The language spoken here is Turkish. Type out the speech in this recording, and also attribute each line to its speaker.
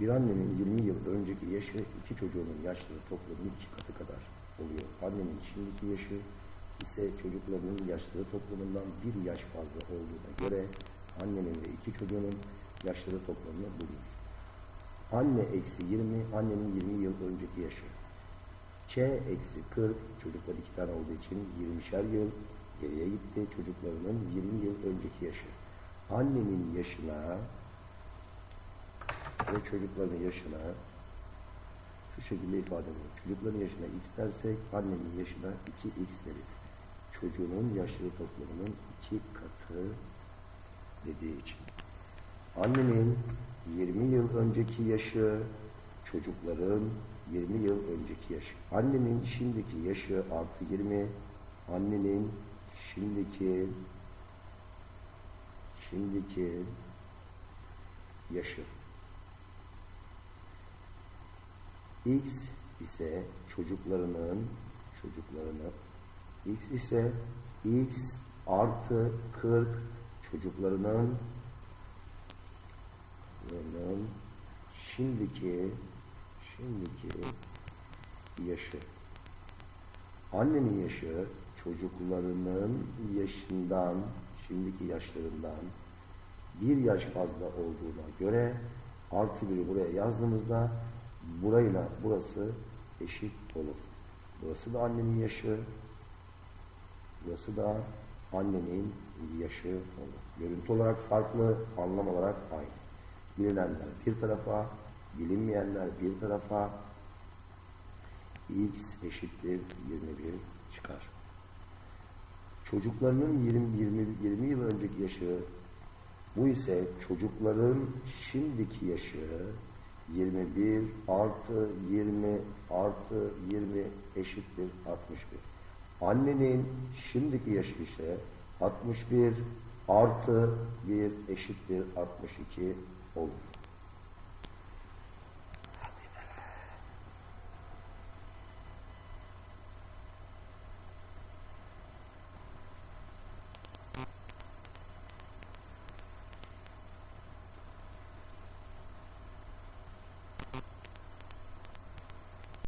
Speaker 1: Bir annenin 20 yıl önceki yaşı iki çocuğunun yaşları toplamının iki katı kadar oluyor. Annenin şimdiki yaşı ise çocuklarının yaşları toplamından bir yaş fazla olduğuna göre annenin ve iki çocuğunun yaşları toplamını bulunuz. Anne eksi 20, annenin 20 yıl önceki yaşı. Ç eksi 40, çocuklar iki tane olduğu için 20'şer yıl geriye gitti. Çocuklarının 20 yıl önceki yaşı. Annenin yaşına ve çocukların yaşına şu şekilde ifade edilir. Çocukların yaşına x dersek annenin yaşına 2x deriz. Çocuğunun yaşları toplamının iki katı dediği için. Annenin 20 yıl önceki yaşı, çocukların 20 yıl önceki yaşı. Annenin şimdiki yaşı artı 20, annenin şimdiki şimdiki yaşı. X ise çocuklarının çocuklarını X ise X artı 40 çocuklarının çocuklarının şimdiki şimdiki yaşı. Annenin yaşı çocuklarının yaşından şimdiki yaşlarından bir yaş fazla olduğuna göre artı biri buraya yazdığımızda burayla burası eşit olur. Burası da annenin yaşı. Burası da annenin yaşı olur. Görüntü olarak farklı, anlam olarak aynı. Bilinenler bir tarafa, bilinmeyenler bir tarafa x eşittir 21 çıkar. Çocuklarının 20, 20, 20 yıl önceki yaşı bu ise çocukların şimdiki yaşı 21 artı 20 artı 20 eşittir 61. Annenin şimdiki yaşı ise 61 artı 1 eşittir 62 olur.